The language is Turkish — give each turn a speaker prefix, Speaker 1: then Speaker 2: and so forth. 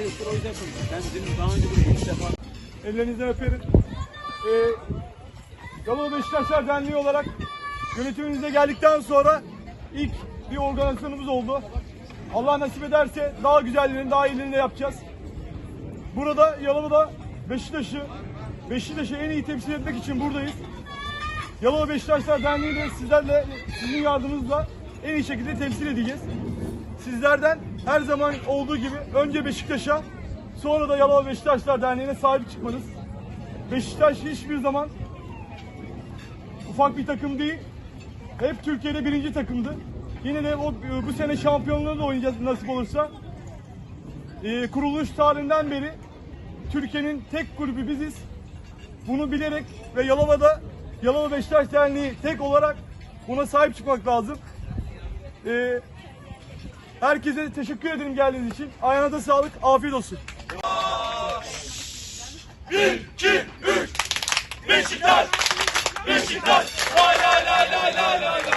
Speaker 1: yer yoktur o yüzden konuşuyorum. Daha önce buraya ilk defa
Speaker 2: Ellerinizden öperim. Ee, Yalova Beşiktaşlar Derneği olarak yönetimimize geldikten sonra ilk bir organizasyonumuz oldu. Allah nasip ederse daha güzellerini, daha iyilerini de yapacağız. Burada Yalova'da Beşiktaş'ı, Beşiktaş'ı en iyi temsil etmek için buradayız. Yalova Beşiktaşlar Derneği de sizlerle, sizin yardımınızla en iyi şekilde temsil edeceğiz. Sizlerden her zaman olduğu gibi önce Beşiktaş'a, sonra da Yalova Beşiktaşlar Derneği'ne sahip çıkmanız. Beşiktaş hiçbir zaman ufak bir takım değil. Hep Türkiye'de birinci takımdı. Yine de o, bu sene şampiyonluğu da oynayacağız nasip olursa. Ee, kuruluş tarihinden beri Türkiye'nin tek kulübü biziz. Bunu bilerek ve Yalova'da Yalova Beşiktaş Derneği tek olarak buna sahip çıkmak lazım. Ee, herkese teşekkür ederim geldiğiniz için. Ayağına da sağlık, afiyet olsun.
Speaker 3: Beşiktaş! Beşiktaş! Lay lay lay lay lay lay lay!